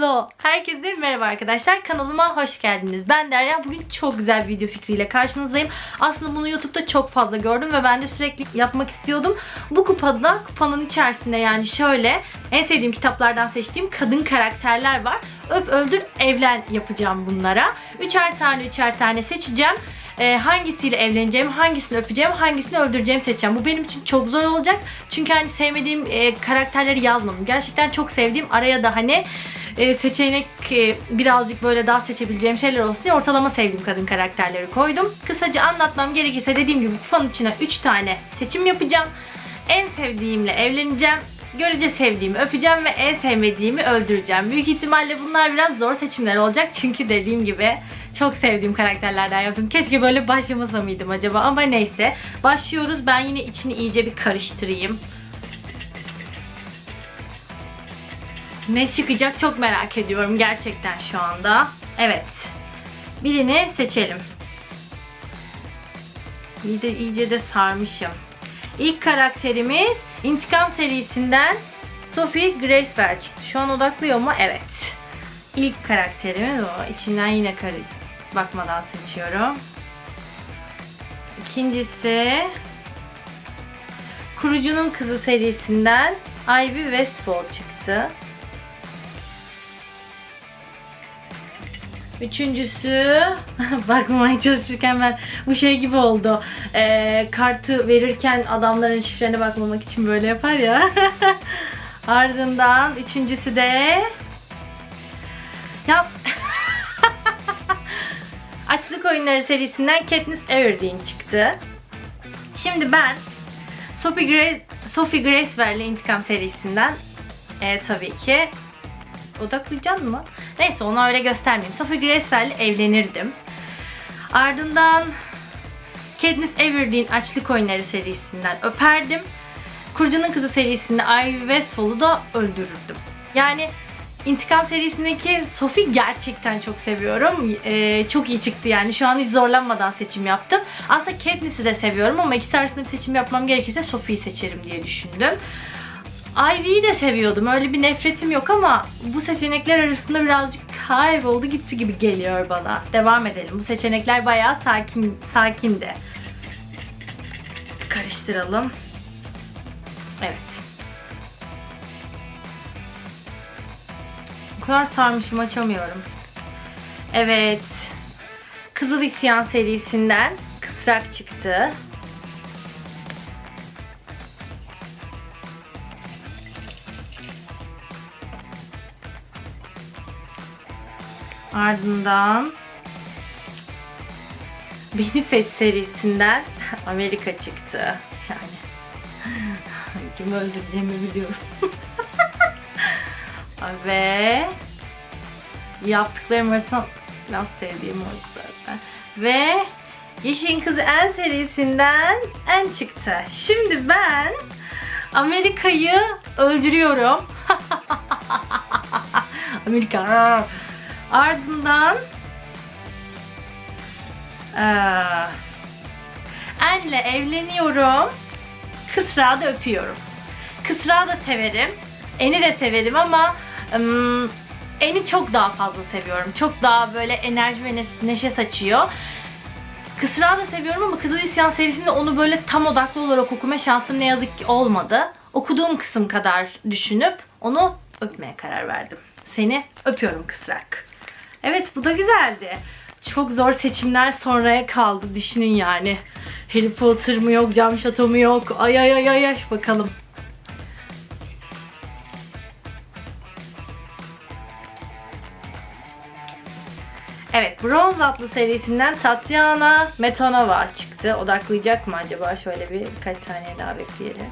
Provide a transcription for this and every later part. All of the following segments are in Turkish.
Hello. Herkese merhaba arkadaşlar. Kanalıma hoş geldiniz. Ben Derya. Bugün çok güzel bir video fikriyle karşınızdayım. Aslında bunu YouTube'da çok fazla gördüm ve ben de sürekli yapmak istiyordum. Bu kupada, kupanın içerisinde yani şöyle en sevdiğim kitaplardan seçtiğim kadın karakterler var. Öp öldür evlen yapacağım bunlara. Üçer tane üçer tane seçeceğim. Ee, hangisiyle evleneceğim, hangisini öpeceğim, hangisini öldüreceğim seçeceğim. Bu benim için çok zor olacak. Çünkü hani sevmediğim e, karakterleri yazmadım. Gerçekten çok sevdiğim araya da hani e, seçenek e, birazcık böyle daha seçebileceğim şeyler olsun diye ortalama sevdiğim kadın karakterleri koydum. Kısaca anlatmam gerekirse dediğim gibi kupanın içine 3 tane seçim yapacağım. En sevdiğimle evleneceğim. Görece sevdiğimi öpeceğim ve en sevmediğimi öldüreceğim. Büyük ihtimalle bunlar biraz zor seçimler olacak. Çünkü dediğim gibi çok sevdiğim karakterlerden yaptım. Keşke böyle başlamasa mıydım acaba ama neyse. Başlıyoruz. Ben yine içini iyice bir karıştırayım. Ne çıkacak çok merak ediyorum gerçekten şu anda. Evet. Birini seçelim. İyi de, iyice de sarmışım. İlk karakterimiz İntikam serisinden Sophie Graceberg çıktı. Şu an odaklıyor mu? Evet. İlk karakterimiz o. İçinden yine karı bakmadan seçiyorum. İkincisi Kurucunun Kızı serisinden Ivy Westfall çıktı. Üçüncüsü bakmamaya çalışırken ben bu şey gibi oldu. Ee, kartı verirken adamların şifrene bakmamak için böyle yapar ya. Ardından üçüncüsü de ya Açlık Oyunları serisinden Katniss Everdeen çıktı. Şimdi ben Sophie Grace Sophie Graceberg'le İntikam serisinden e, tabii ki odaklayacağım mı? Neyse onu öyle göstermeyeyim. Sophie Graceberg'le evlenirdim. Ardından Katniss Everdeen Açlık Oyunları serisinden öperdim. Kurcunun Kızı serisinde Ivy Westfall'u da öldürürdüm. Yani İntikam serisindeki Sophie gerçekten çok seviyorum. Ee, çok iyi çıktı yani. Şu an hiç zorlanmadan seçim yaptım. Aslında Katniss'i de seviyorum ama ikisi arasında bir seçim yapmam gerekirse Sophie'yi seçerim diye düşündüm. Ivy'yi de seviyordum. Öyle bir nefretim yok ama bu seçenekler arasında birazcık kayboldu gitti gibi geliyor bana. Devam edelim. Bu seçenekler bayağı sakin sakindi. Karıştıralım. Evet. O kadar sarmışım açamıyorum. Evet. Kızıl İsyan serisinden kısrak çıktı. Ardından Beni Seç serisinden Amerika çıktı. Yani kimi öldüreceğimi biliyorum. Ve yaptıklarım arasında biraz sevdiğim oldu zaten. Ve Yeşilin Kızı En serisinden En çıktı. Şimdi ben Amerika'yı öldürüyorum. Amerika. Ardından eee, En'le evleniyorum. Kısrağı da öpüyorum. Kısrağı da severim. En'i de severim ama En'i çok daha fazla seviyorum. Çok daha böyle enerji ve neş- neşe saçıyor. Kısrağı da seviyorum ama Kızıl İsyan serisinde onu böyle tam odaklı olarak okuma şansım ne yazık ki olmadı. Okuduğum kısım kadar düşünüp onu öpmeye karar verdim. Seni öpüyorum kısrak. Evet bu da güzeldi. Çok zor seçimler sonraya kaldı düşünün yani. Harry Potter mı yok, Cam Şato mu yok? Ay ay ay ay bakalım. Evet, Bronz Atlı serisinden Tatiana Metonova çıktı. Odaklayacak mı acaba? Şöyle bir birkaç saniye daha bekleyelim.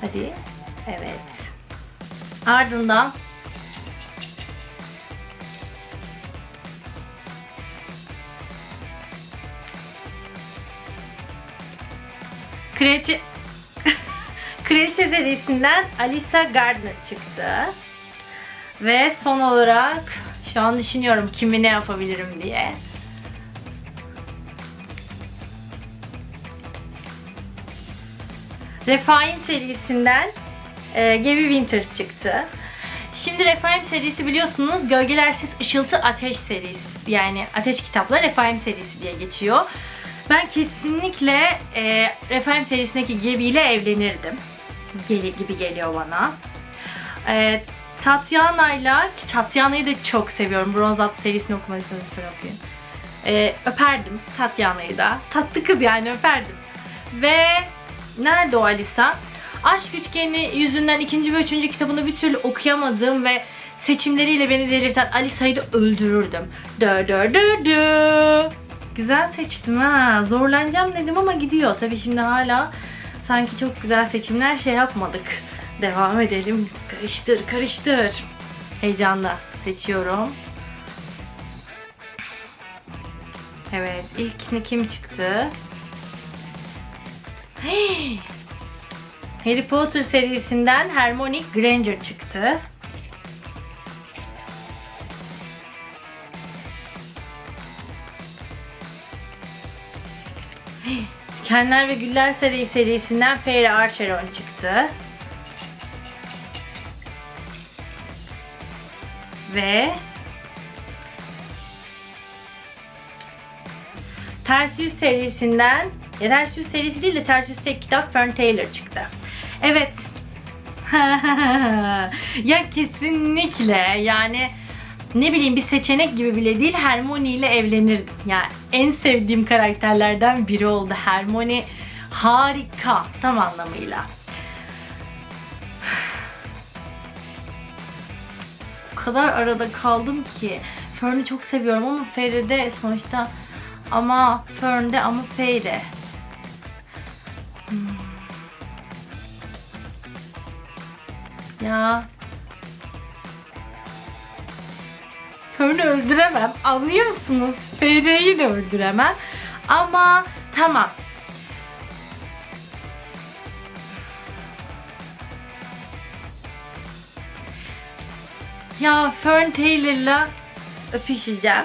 Hadi. Evet. Ardından Kraliçe Kraliçe serisinden Alisa Gardner çıktı. Ve son olarak şu an düşünüyorum kimi ne yapabilirim diye. Refaim serisinden e, Gaby Winters çıktı. Şimdi Refaim serisi biliyorsunuz Gölgelersiz Işıltı Ateş serisi. Yani Ateş Kitapları Refaim serisi diye geçiyor. Ben kesinlikle e, Refaim serisindeki Gibi ile evlenirdim. Geli gibi geliyor bana. E, Tatyana'yla ki Tatyana'yı da çok seviyorum. Bronz At serisini okumadıysanız lütfen okuyun. E, öperdim Tatyana'yı da. Tatlı kız yani öperdim. Ve nerede o Alisa? Aşk Üçgeni yüzünden ikinci ve üçüncü kitabını bir türlü okuyamadığım ve seçimleriyle beni delirten Alisa'yı da öldürürdüm. Dö dö dö dö. Güzel seçtim ha. Zorlanacağım dedim ama gidiyor. Tabii şimdi hala sanki çok güzel seçimler şey yapmadık. Devam edelim. Karıştır karıştır. Heyecanla seçiyorum. Evet ilk kim çıktı? Hey! Harry Potter serisinden Hermione Granger çıktı. Kenler ve Güller seri serisinden Fairy Archeron çıktı. Ve Ters Yüz serisinden ya Ters Yüz serisi değil de Ters Yüz tek kitap Fern Taylor çıktı. Evet. ya kesinlikle yani ne bileyim bir seçenek gibi bile değil Hermione ile evlenirdim. Yani en sevdiğim karakterlerden biri oldu. Hermione harika tam anlamıyla. O kadar arada kaldım ki. Fern'i çok seviyorum ama Fairy'de sonuçta ama Fern'de ama Fairy. Hmm. Ya. Fern'i öldüremem. Anlıyor musunuz? Fairy'yi de öldüremem. Ama tamam. Ya Fern Taylor'la öpüşeceğim.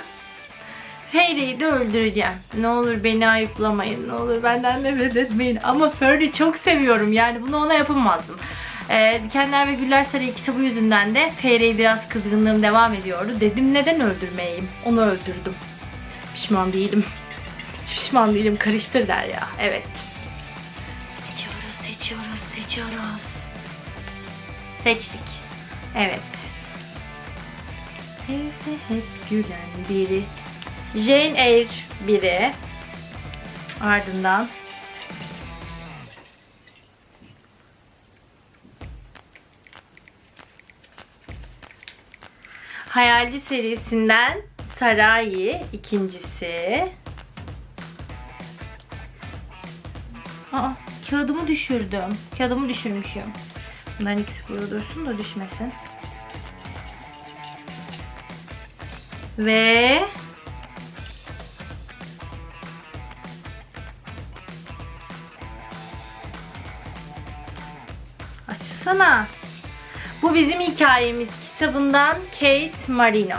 Fairy'yi de öldüreceğim. Ne olur beni ayıplamayın. Ne olur benden nefret etmeyin. Ama Fern'i çok seviyorum. Yani bunu ona yapamazdım. Ee, Dikenler ve Güller Sarayı kitabı yüzünden de Fairy'ye biraz kızgınlığım devam ediyordu. Dedim neden öldürmeyeyim? Onu öldürdüm. Pişman değilim. Hiç pişman değilim. Karıştır der ya. Evet. Seçiyoruz, seçiyoruz, seçiyoruz. Seçtik. Evet. Evde hep gülen biri. Jane Eyre biri. Ardından Hayalci serisinden Sarayi ikincisi. Aa, kağıdımı düşürdüm. Kağıdımı düşürmüşüm. Bunların ikisi burada dursun da düşmesin. Ve Açsana. Bu bizim hikayemiz kitabından Kate Marino.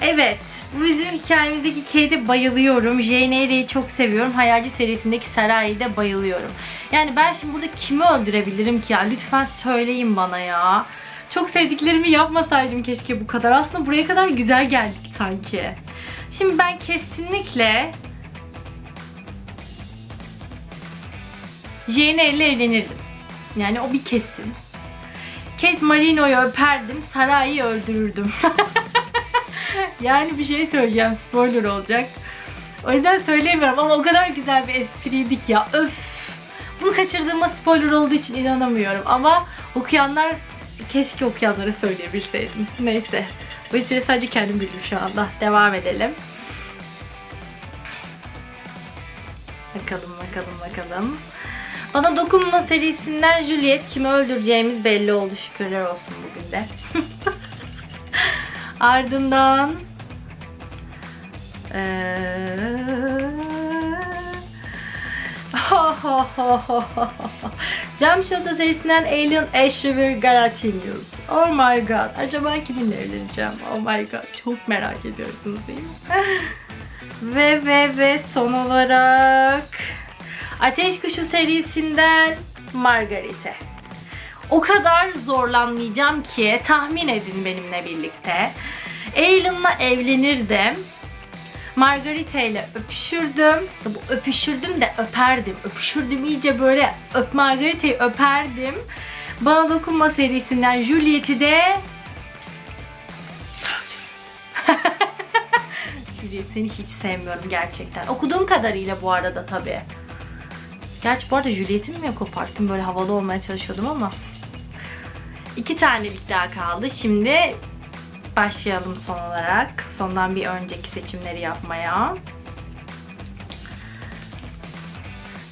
Evet, bu bizim hikayemizdeki Kate'e bayılıyorum. Jane Eyre'yi çok seviyorum. Hayalci serisindeki Saray'ı da bayılıyorum. Yani ben şimdi burada kimi öldürebilirim ki ya? Lütfen söyleyin bana ya. Çok sevdiklerimi yapmasaydım keşke bu kadar. Aslında buraya kadar güzel geldik sanki. Şimdi ben kesinlikle Jane ile evlenirdim. Yani o bir kesin. Kate Marino'yu öperdim, Saray'ı öldürürdüm. yani bir şey söyleyeceğim, spoiler olacak. O yüzden söyleyemiyorum ama o kadar güzel bir espriydik ya. Öf! Bunu kaçırdığıma spoiler olduğu için inanamıyorum ama okuyanlar keşke okuyanlara söyleyebilseydim. Neyse. Bu espriyi sadece kendim bildim şu anda. Devam edelim. Bakalım bakalım bakalım. Bana Dokunma serisinden Juliet kimi öldüreceğimiz belli oldu şükürler olsun bugün de. Ardından. Cam Shota serisinden Alien Ash River Garatinius. Oh my god. Acaba kiminle evleneceğim? Oh my god. Çok merak ediyorsunuz değil mi? ve ve ve son olarak Ateş Kuşu serisinden Margarite. O kadar zorlanmayacağım ki tahmin edin benimle birlikte. Alan'la evlenirdim. Margarita ile öpüşürdüm. Bu öpüşürdüm de öperdim. Öpüşürdüm iyice böyle öp Margarita'yı öperdim. Bana Dokunma serisinden Juliet'i de Juliet seni hiç sevmiyorum gerçekten. Okuduğum kadarıyla bu arada tabi. Gerçi bu arada Juliet'imi mi koparttım? Böyle havalı olmaya çalışıyordum ama. İki tanelik daha kaldı. Şimdi başlayalım son olarak. Sondan bir önceki seçimleri yapmaya.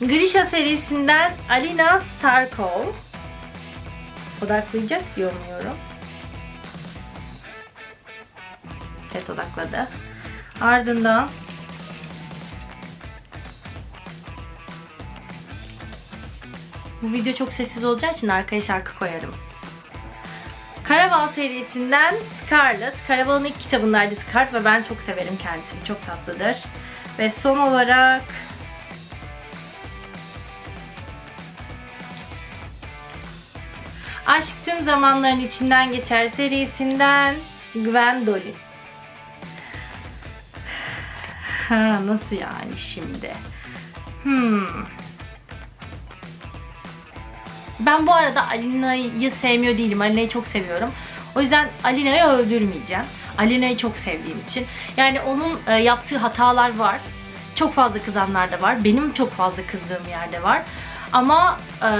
Grisha serisinden Alina Starkov. Odaklayacak diye umuyorum. Evet odakladı. Ardından bu video çok sessiz olacağı için arkaya şarkı koyarım. Karaval serisinden Scarlet. Karaval'ın ilk kitabındaydı Scarlet ve ben çok severim kendisini. Çok tatlıdır. Ve son olarak Aşk Tüm Zamanların içinden Geçer serisinden Gwendolyn. Ha, nasıl yani şimdi? Hmm. Ben bu arada Alina'yı sevmiyor değilim. Alina'yı çok seviyorum. O yüzden Alina'yı öldürmeyeceğim. Alina'yı çok sevdiğim için. Yani onun e, yaptığı hatalar var. Çok fazla kızanlar da var. Benim çok fazla kızdığım yerde var. Ama e,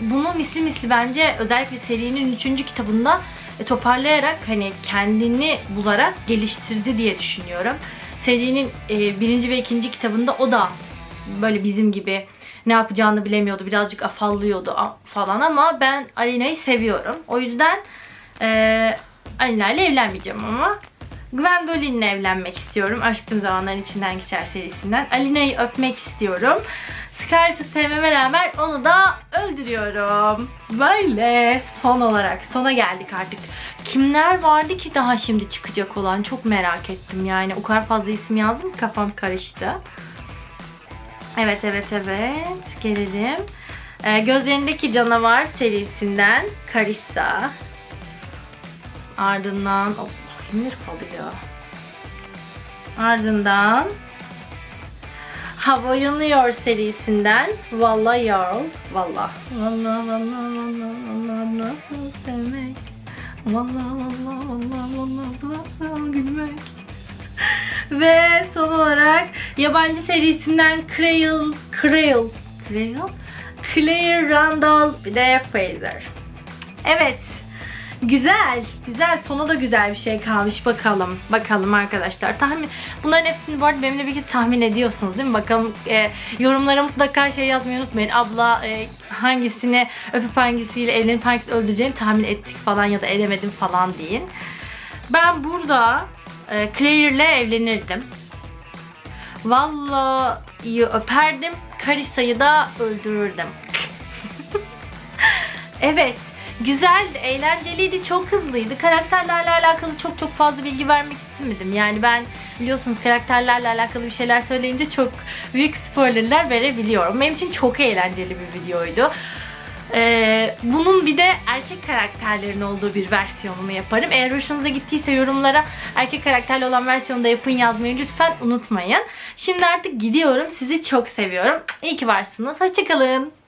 bunu misli misli bence özellikle serinin 3. kitabında e, toparlayarak hani kendini bularak geliştirdi diye düşünüyorum. Serinin e, birinci ve ikinci kitabında o da böyle bizim gibi ne yapacağını bilemiyordu. Birazcık afallıyordu falan ama ben Alina'yı seviyorum. O yüzden e, Alina ile evlenmeyeceğim ama Gwendolyn'le evlenmek istiyorum. Aşk Tüm Zamanların içinden geçer serisinden. Alina'yı öpmek istiyorum. Scarlett'ı sevmeme rağmen onu da öldürüyorum. Böyle son olarak sona geldik artık. Kimler vardı ki daha şimdi çıkacak olan çok merak ettim yani. O kadar fazla isim yazdım ki kafam karıştı. Evet evet evet gelelim. Ee, gözlerindeki canavar serisinden Carissa. Ardından oh, kimler kalıyor? Ardından Hava Yanıyor serisinden Valla Yarl. Valla. Valla valla valla valla nasıl sevmek. Valla valla valla valla nasıl gülmek. Ve son olarak yabancı serisinden Crail, Crail, Crail, Claire Randall bir de Fraser. Evet. Güzel. Güzel. Sona da güzel bir şey kalmış. Bakalım. Bakalım arkadaşlar. Tahmin Bunların hepsini bu arada benimle birlikte tahmin ediyorsunuz değil mi? Bakalım e, yorumlara mutlaka şey yazmayı unutmayın. Abla e, hangisini öpüp hangisiyle evlenip hangisini öldüreceğini tahmin ettik falan ya da edemedim falan deyin. Ben burada e, Claire'le evlenirdim. Vallahi öperdim. Carissa'yı da öldürürdüm. evet. Güzeldi, eğlenceliydi, çok hızlıydı. Karakterlerle alakalı çok çok fazla bilgi vermek istemedim. Yani ben biliyorsunuz karakterlerle alakalı bir şeyler söyleyince çok büyük spoilerler verebiliyorum. Benim için çok eğlenceli bir videoydu. Ee, bunun bir de erkek karakterlerin olduğu bir versiyonunu yaparım. Eğer hoşunuza gittiyse yorumlara erkek karakterli olan versiyonu da yapın yazmayı lütfen unutmayın. Şimdi artık gidiyorum. Sizi çok seviyorum. İyi ki varsınız. Hoşçakalın.